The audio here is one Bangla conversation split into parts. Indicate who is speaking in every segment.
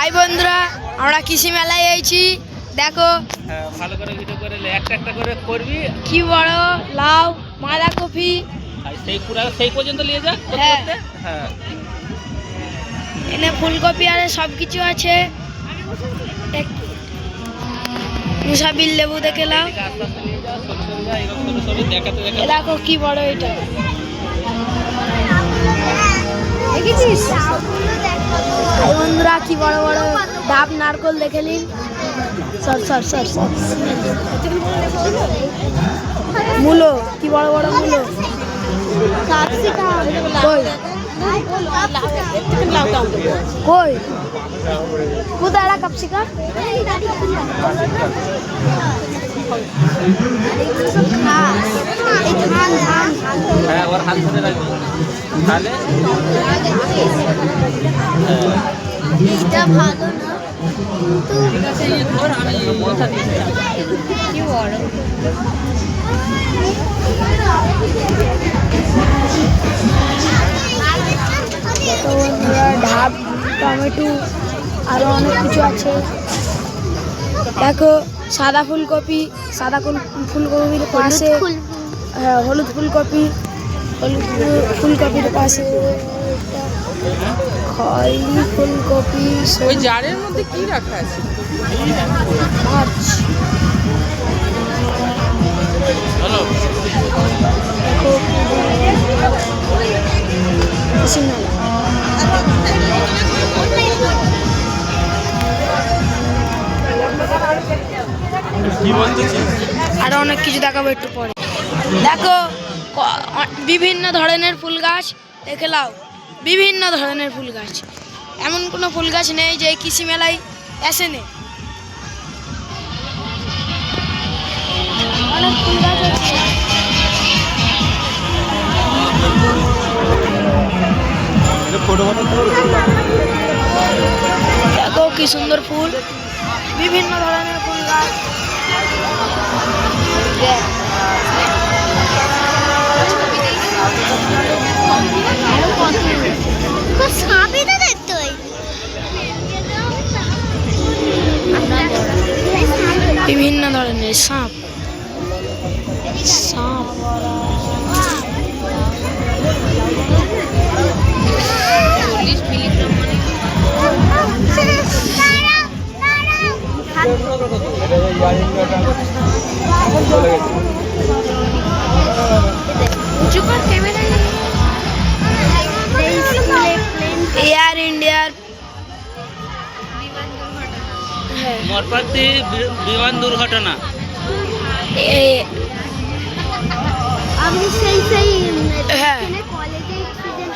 Speaker 1: হাই বন্ধুরা আমরা কৃষি মেলায় এসেছি দেখো
Speaker 2: হ্যাঁ ভালো করে ভিডিও করে। একটা একটা করে করবি।
Speaker 1: কি বড় লাউ বাঁধাকপি
Speaker 2: আর সেই পুরা সেই পর্যন্ত নিয়ে যা করতে
Speaker 1: হ্যাঁ।
Speaker 2: হ্যাঁ।
Speaker 1: এনে ফুলকপি আর সব কিছু আছে মুসাবিল লেবু দেখে লাও দেখো কি বড় এটা। দেখেছিস? বন্ধুরা, কি বড় বড় ডাব, নারকল দেখে নিন। সর সর সর মূলো, কি বড় বড় মূলো? কই? কই? কোথায় এরা ক্যাপসিকাম?
Speaker 2: হ্যাঁ ওর হাত ধরে রাখবি। তাহলে? হ্যাঁ।
Speaker 3: এটা ভালো না
Speaker 1: টমেটো আরও অনেক কিছু আছে দেখো সাদা ফুলকপি সাদা ফুল- ফুলকপির পাশে হ্যাঁ হলুদ ফুলকপি হলুদ ফুল- ফুলকপির পাশে খয়রি ফুলকপি
Speaker 4: ওই জারের মধ্যে কি রাখা আছে?
Speaker 1: মাছ
Speaker 2: হ্যালো
Speaker 1: আরও অনেক কিছু দেখাবো একটু পরে। দেখো বিভিন্ন ধরনের ফুল গাছ দেখে লাও। বিভিন্ন ধরনের ফুল গাছ। এমন কোনো ফুল গাছ নেই যে কৃষি মেলায় আসে নেই। ফুল দেখো কি সুন্দর ফুল। বিভিন্ন ধরনের ফুল গাছ। সাপ এয়ার ইন্ডিয়ার
Speaker 2: মরপাতি বিমান দুর্ঘটনা।
Speaker 3: আমি সেই সেই
Speaker 1: হ্যাঁ।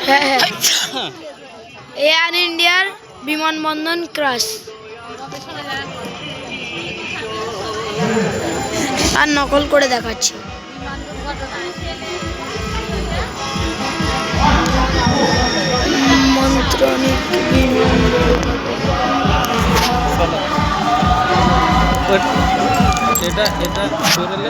Speaker 1: হ্যাঁ হ্যাঁ। এয়ার ইন্ডিয়ার বিমানবন্দর ক্রাশ আর নকল করে দেখাচ্ছি। মন্ত্রণিক বিমান
Speaker 2: এটা এটা সরেলে